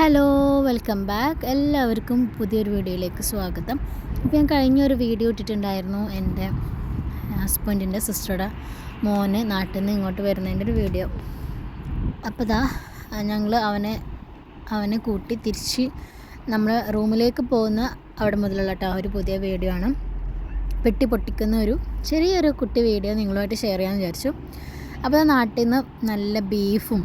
Hello welcome back. എല്ലാവർക്കും പുതിയൊരു വീഡിയോയിലേക്ക് സ്വാഗതം. അപ്പോൾ ഞാൻ കഴിഞ്ഞൊരു വീഡിയോ ഇട്ടിട്ടുണ്ടായിരുന്നു എന്റെ ഹസ്ബൻഡിന്റെ സിസ്റ്ററുടെ മോന് നാട്ടിൽ നിന്ന് ഇങ്ങോട്ട് വരുന്നതിന്റെ ഒരു വീഡിയോ. അപ്പോൾ ദാ ഞങ്ങൾ അവനെ അവനെ കൂട്ടി തിരിച്ച് നമ്മൾ റൂമിലേക്ക് പോകുന്ന അവിടെ മുതലുള്ള കേട്ടോ ഒരു പുതിയ വീഡിയോ ആണ്. പെട്ടി പൊട്ടിക്കുന്ന ഒരു ചെറിയൊരു കുട്ടി വീഡിയോ നിങ്ങളുമായിട്ട് ഷെയർ ചെയ്യാമെന്ന് വിചാരിച്ചു. അപ്പോൾ നാട്ടിൽ നിന്ന് നല്ല ബീഫും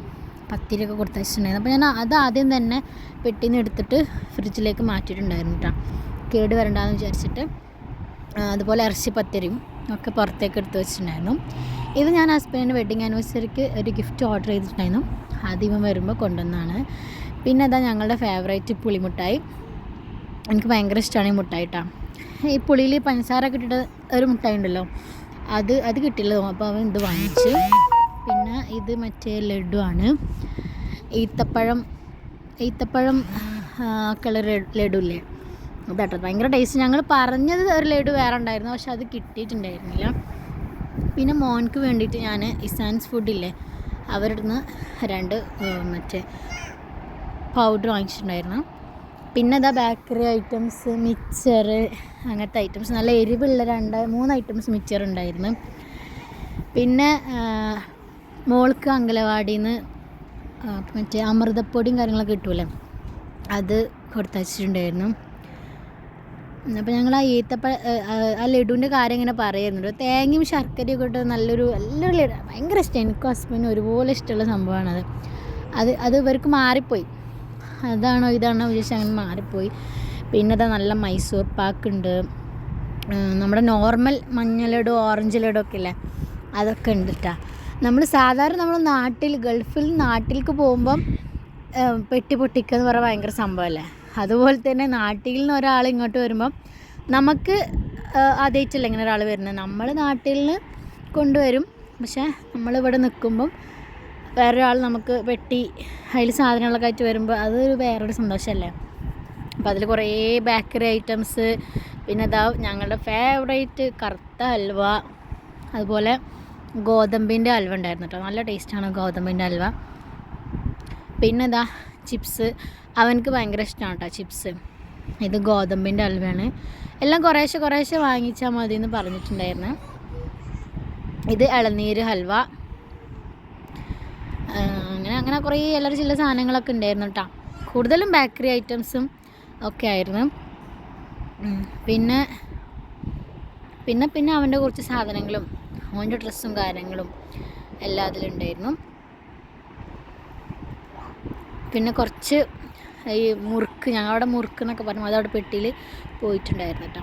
പത്തിരിയൊക്കെ കൊടുത്ത് വെച്ചിട്ടുണ്ടായിരുന്നു അപ്പോൾ ഞാൻ അത് ആദ്യം തന്നെ പെട്ടിയിൽ നിന്ന് എടുത്തിട്ട് ഫ്രിഡ്ജിലേക്ക് മാറ്റിയിട്ടുണ്ടായിരുന്നു കേട്ടോ കേട് വരണ്ടാന്ന് വിചാരിച്ചിട്ട് അതുപോലെ ഇറച്ചി പത്തിരിയും ഒക്കെ പുറത്തേക്ക് എടുത്ത് വെച്ചിട്ടുണ്ടായിരുന്നു. ഇത് ഞാൻ ഹസ്ബൻഡിന്റെ വെഡിങ് ആനിവേഴ്സറിക്ക് ഒരു ഗിഫ്റ്റ് ഓർഡർ ചെയ്തിട്ടുണ്ടായിരുന്നു. ആദ്യം വരുമ്പോൾ കൊണ്ടുവന്നാണ്. പിന്നെ അതാ ഞങ്ങളുടെ ഫേവറേറ്റ് പുളിമുട്ടായി. എനിക്ക് ഭയങ്കര ഇഷ്ടമാണ് ഈ മുട്ടായി കേട്ടോ ഈ പുളിയിൽ പഞ്ചസാര കിട്ടിയിട്ട് ഒരു മുട്ടായി ഉണ്ടല്ലോ അത് അത് കിട്ടില്ല അപ്പോൾ അവൻ ഇത് വാങ്ങിച്ചു. ഇത് മറ്റേ ലഡു ആണ്. ഈത്തപ്പഴം ഈത്തപ്പഴം കളർ ലഡു ഇല്ലേ? അതാട്ടോ ഭയങ്കര ടേസ്റ്റ് ഞങ്ങൾ പറഞ്ഞത് ഒരു ലഡു വേറെ ഉണ്ടായിരുന്നു പക്ഷെ അത് കിട്ടിയിട്ടുണ്ടായിരുന്നില്ല. പിന്നെ മോൻക്ക് വേണ്ടിയിട്ട് ഞാൻ ഇസാൻസ് ഫുഡില്ലേ അവരുടെ നിന്ന് രണ്ട് മറ്റേ പൗഡർ വാങ്ങിച്ചിട്ടുണ്ടായിരുന്നു. പിന്നെ ഇതാ ബേക്കറി ഐറ്റംസ് മിക്സർ അങ്ങനത്തെ ഐറ്റംസ് നല്ല എരിവുള്ള രണ്ട് മൂന്ന് ഐറ്റംസ് മിക്സർ ഉണ്ടായിരുന്നു. പിന്നെ മോൾക്ക് അങ്കലവാടിയിൽ നിന്ന് മറ്റേ അമൃതപ്പൊടിയും കാര്യങ്ങളൊക്കെ കിട്ടൂലേ? അത് കൊടുത്തയച്ചിട്ടുണ്ടായിരുന്നു. അപ്പോൾ ഞങ്ങൾ ആ ഈത്തപ്പഴ ആ ലഡുവിന്റെ കാര്യം ഇങ്ങനെ പറയുന്നുണ്ട്. തേങ്ങയും ശർക്കരയും ഒക്കെ ഇട്ട് നല്ലൊരു നല്ലൊരു ലഡു. ഭയങ്കര ഇഷ്ടം. എനിക്കും ഹസ്ബൻഡിനും ഒരുപോലെ ഇഷ്ടമുള്ള സംഭവമാണത് അത്. അത് ഇവർക്ക് മാറിപ്പോയി. അതാണോ ഇതാണോ വിചാരിച്ച് അങ്ങനെ മാറിപ്പോയി. പിന്നെ അതാ നല്ല മൈസൂർ പാക്ക് ഉണ്ട് ഉം, നമ്മുടെ നോർമൽ മഞ്ഞ ലഡു ഓറഞ്ച് ലഡു ഒക്കെ ഇല്ലേ? അതൊക്കെ ഉണ്ട് കേട്ടോ നമ്മൾ സാധാരണ നമ്മൾ നാട്ടിൽ ഗൾഫിൽ നാട്ടിലേക്ക് പോകുമ്പം പെട്ടി പൊട്ടിക്കുക എന്ന് പറയുന്നത് ഭയങ്കര സംഭവമല്ലേ അതുപോലെ തന്നെ നാട്ടിൽ നിന്ന് ഒരാൾ ഇങ്ങോട്ട് വരുമ്പം നമുക്ക് ആദ്യമായിട്ടല്ല ഇങ്ങനെ ഒരാൾ വരുന്നത്? നമ്മൾ നാട്ടിൽ നിന്ന് കൊണ്ടുവരും. പക്ഷേ നമ്മളിവിടെ നിൽക്കുമ്പം വേറൊരാൾ നമുക്ക് വെട്ടി അതിൽ സാധനങ്ങളൊക്കെ ആയിട്ട് വരുമ്പോൾ അതൊരു വേറൊരു സന്തോഷമല്ലേ? അപ്പോൾ അതിൽ കുറേ ബേക്കറി ഐറ്റംസ് പിന്നെ ഇതാ ഞങ്ങളുടെ ഫേവറേറ്റ് കറുത്ത ഹൽവ അതുപോലെ ഗോതമ്പിന്റെ ഹൽവ ഉണ്ടായിരുന്നു കേട്ടോ നല്ല ടേസ്റ്റാണ് ഗോതമ്പിന്റെ അൽവ. പിന്നെ ഇതാ ചിപ്സ്. അവനക്ക് ഭയങ്കര ഇഷ്ടമാണ് കേട്ടോ ചിപ്സ്. ഇത് ഗോതമ്പിന്റെ അൽവയാണ്. എല്ലാം കുറേശ്ശെ കുറേശ്ശെ വാങ്ങിച്ചാൽ മതി എന്ന് പറഞ്ഞിട്ടുണ്ടായിരുന്നു. ഇത് ഇളനീര് ഹൽവ. അങ്ങനെ അങ്ങനെ കുറേ എല്ലാവരും ചില സാധനങ്ങളൊക്കെ ഉണ്ടായിരുന്നു കേട്ടോ കൂടുതലും ബേക്കറി ഐറ്റംസും ഒക്കെ ആയിരുന്നു. പിന്നെ പിന്നെ പിന്നെ അവന്റെ കുറച്ച് സാധനങ്ങളും അവന്റെ ഡ്രസ്സും കാര്യങ്ങളും എല്ലാം അതിലുണ്ടായിരുന്നു. പിന്നെ കുറച്ച് ഈ മുറുക്ക് ഞങ്ങളവിടെ മുറുക്ക് എന്നൊക്കെ പറഞ്ഞു. അതവിടെ പെട്ടിയിൽ പോയിട്ടുണ്ടായിരുന്നു കേട്ടോ.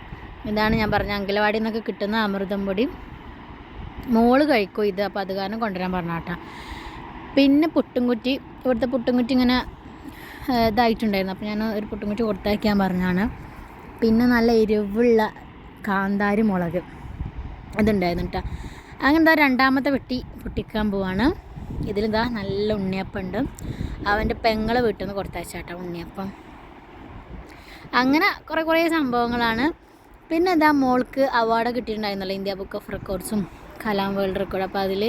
ഇതാണ് ഞാൻ പറഞ്ഞ അങ്കലവാടി നിന്നൊക്കെ കിട്ടുന്ന അമൃതം പൊടി. മോൾ കഴിക്കും ഇത് അപ്പോൾ അത് കാരണം കൊണ്ടുവരാൻ പറഞ്ഞ കേട്ടോ. പിന്നെ പുട്ടുംകുറ്റി ഇവിടുത്തെ പുട്ടുംകുറ്റി ഇങ്ങനെ ഇതായിട്ടുണ്ടായിരുന്നു. അപ്പോൾ ഞാൻ ഒരു പുട്ടുംകുറ്റി കൊടുത്തയക്കാൻ പറഞ്ഞാണ് പിന്നെ നല്ല എരിവുള്ള കാന്താരി മുളക്. അതുണ്ടായിരുന്നു കേട്ടോ. അങ്ങനെ എന്താ രണ്ടാമത്തെ വെട്ടി പൊട്ടിക്കാൻ പോവാണ്. ഇതിലിതാ നല്ല ഉണ്ണിയപ്പമുണ്ട് അവന്റെ പെങ്ങളെ വീട്ടിൽ നിന്ന് കൊടുത്തയച്ചാട്ടോ ഉണ്ണിയപ്പം. അങ്ങനെ കുറേ കുറേ സംഭവങ്ങളാണ്. പിന്നെ എന്താ മോൾക്ക് അവാർഡ് കിട്ടിയിട്ടുണ്ടായിരുന്നല്ലോ ഇന്ത്യ ബുക്ക് ഓഫ് റെക്കോർഡ്സും കലാം വേൾഡ് റെക്കോർഡ് അപ്പോൾ അതിൽ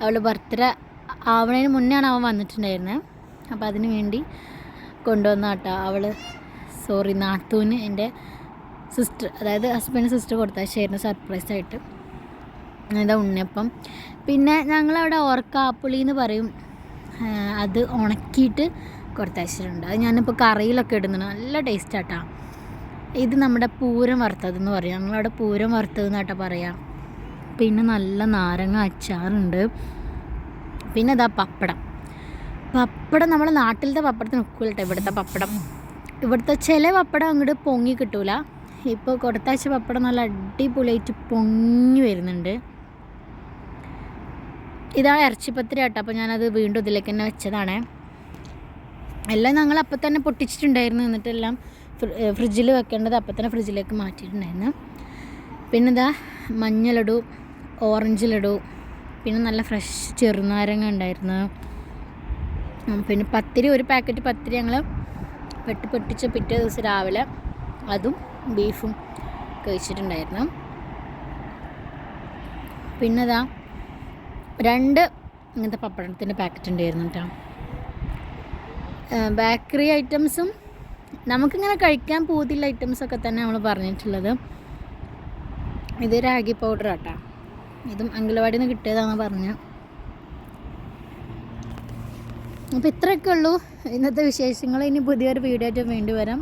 അവളുടെ ബർത്ത്ഡേ ആവണതിന് മുന്നെയാണ് അവൻ വന്നിട്ടുണ്ടായിരുന്നത് അപ്പോൾ അതിന് വേണ്ടി കൊണ്ടുവന്ന കേട്ടോ അവൾ സോറി നാത്തൂന് എന്റെ സിസ്റ്റർ അതായത് ഹസ്ബൻഡ് സിസ്റ്റർ കൊടുത്തയച്ചായിരുന്നു സർപ്രൈസായിട്ട് ഇതാ ഉണ്ണിയപ്പം. പിന്നെ ഞങ്ങളവിടെ ഓർക്കാപ്പുളി എന്ന് പറയും അത് ഉണക്കിയിട്ട് കൊടുത്തയച്ചിട്ടുണ്ട്. അത് ഞാനിപ്പോൾ കറിയിലൊക്കെ ഇടുന്നുണ്ട് നല്ല ടേസ്റ്റ് ആട്ടാ. ഇത് നമ്മുടെ പൂരം വറുത്തതെന്ന് പറയും. ഞങ്ങളവിടെ പൂരം വറുത്തത് എന്നാട്ടാ പറയാം. പിന്നെ നല്ല നാരങ്ങ അച്ചാറുണ്ട്. പിന്നെ ഇതാ പപ്പടം. പപ്പടം നമ്മുടെ നാട്ടിലത്തെ പപ്പടത്തിന് ഒക്കില്ല ഇവിടുത്തെ പപ്പടം. ഇവിടുത്തെ ചില പപ്പടം അങ്ങോട്ട് പൊങ്ങി കിട്ടൂല. ഇപ്പോൾ കൊടുത്താഴ്ച പപ്പടം നല്ല അടിപൊളിയായിട്ട് പൊങ്ങി വരുന്നുണ്ട്. ഇതാണ് ഇറച്ചിപ്പത്തിരി കേട്ടോ. അപ്പോൾ ഞാനത് വീണ്ടും ഇതിലേക്ക് തന്നെ വെച്ചതാണേ. എല്ലാം ഞങ്ങൾ അപ്പം തന്നെ പൊട്ടിച്ചിട്ടുണ്ടായിരുന്നു. എന്നിട്ടെല്ലാം ഫ്രിഡ്ജിൽ വെക്കേണ്ടത് അപ്പം തന്നെ ഫ്രിഡ്ജിലേക്ക് മാറ്റിയിട്ടുണ്ടായിരുന്നു. പിന്നെ ഇതാ മഞ്ഞ ലഡു ഓറഞ്ച് ലഡു പിന്നെ നല്ല ഫ്രഷ് ചെറുനാരങ്ങ ഉണ്ടായിരുന്നു. പിന്നെ പത്തിരി ഒരു പാക്കറ്റ് പത്തിരി ഞങ്ങൾ വെട്ടി പൊട്ടിച്ച് പിറ്റേ ദിവസം രാവിലെ അതും ബീഫും കഴിച്ചിട്ടുണ്ടായിരുന്നു. പിന്നെ ഇതാ രണ്ട് ഇങ്ങനത്തെ പപ്പടത്തിന്റെ പാക്കറ്റ് ഉണ്ടായിരുന്നു കേട്ടോ ബേക്കറി ഐറ്റംസും നമുക്കിങ്ങനെ കഴിക്കാൻ പൂതിയുള്ള ഐറ്റംസൊക്കെ തന്നെ നമ്മൾ പറഞ്ഞിട്ടുള്ളത്. ഇത് രാഗി പൗഡർ കേട്ടോ ഇതും അങ്കലവാടിയിൽ നിന്ന് കിട്ടിയതാണെന്ന് പറഞ്ഞു. അപ്പോൾ ഇത്രയൊക്കെ ഉള്ളൂ. ഇന്നത്തെ വിശേഷങ്ങൾ. ഇനി പുതിയൊരു വീഡിയോ ആയിട്ട് വീണ്ടും വരാം.